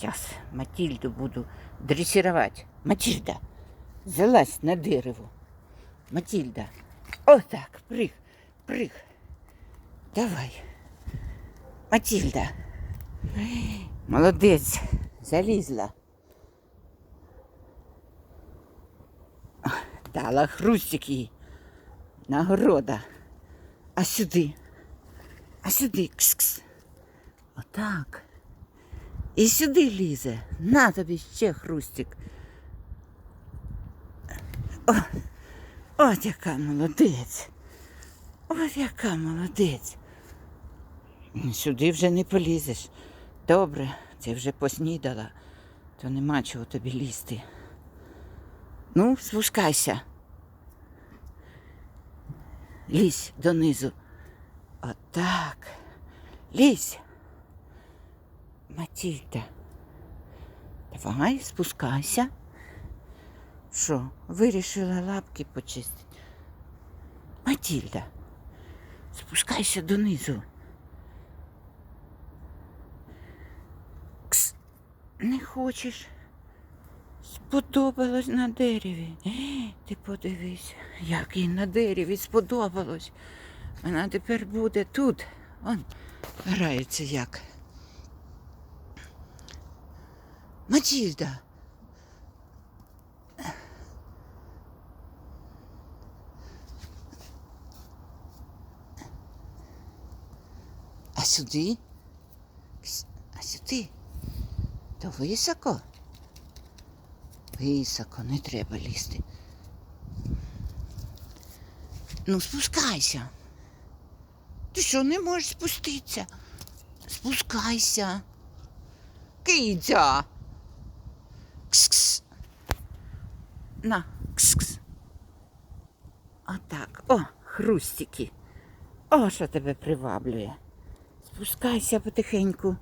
Зараз Матільду буду дресировать. Матильда, залазь на дерево. Матильда. Отак, прыг, прыг. Давай. Матильда. Молодець, залізла. Дала хрустик їй. Нагорода. А сюди. А сюди. Кс-кс. Отак. І сюди лізе. На тобі ще хрустик. О, от яка молодець. От яка молодець. Сюди вже не полізеш. Добре, ти вже поснідала, то нема чого тобі лізти. Ну, спускайся. Лізь донизу. Отак. Лізь. Матільда. Давай, спускайся. Що, вирішила лапки почистити? Матільда, спускайся донизу. Кс, не хочеш? Сподобалось на дереві. Е, Ти подивись, як їй на дереві сподобалось. Вона тепер буде тут. Он грається як. Матільда. А сюди? А сюди? То високо? Високо, не треба лізти. Ну, спускайся. Ти що, не можеш спуститися? Спускайся. Киця. Кс-кс. На, кс-кс. Отак. О, хрустики. О, що тебе приваблює. Спускайся потихеньку.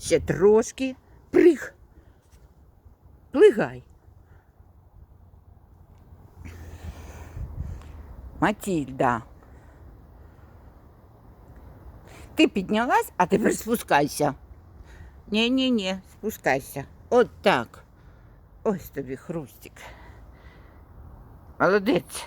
Ще трошки. Приг. Плигай. Матільда. Ти піднялась, а тепер спускайся. Ні-ні-ні, спускайся. От так. Ось тобі хрустик. Молодець.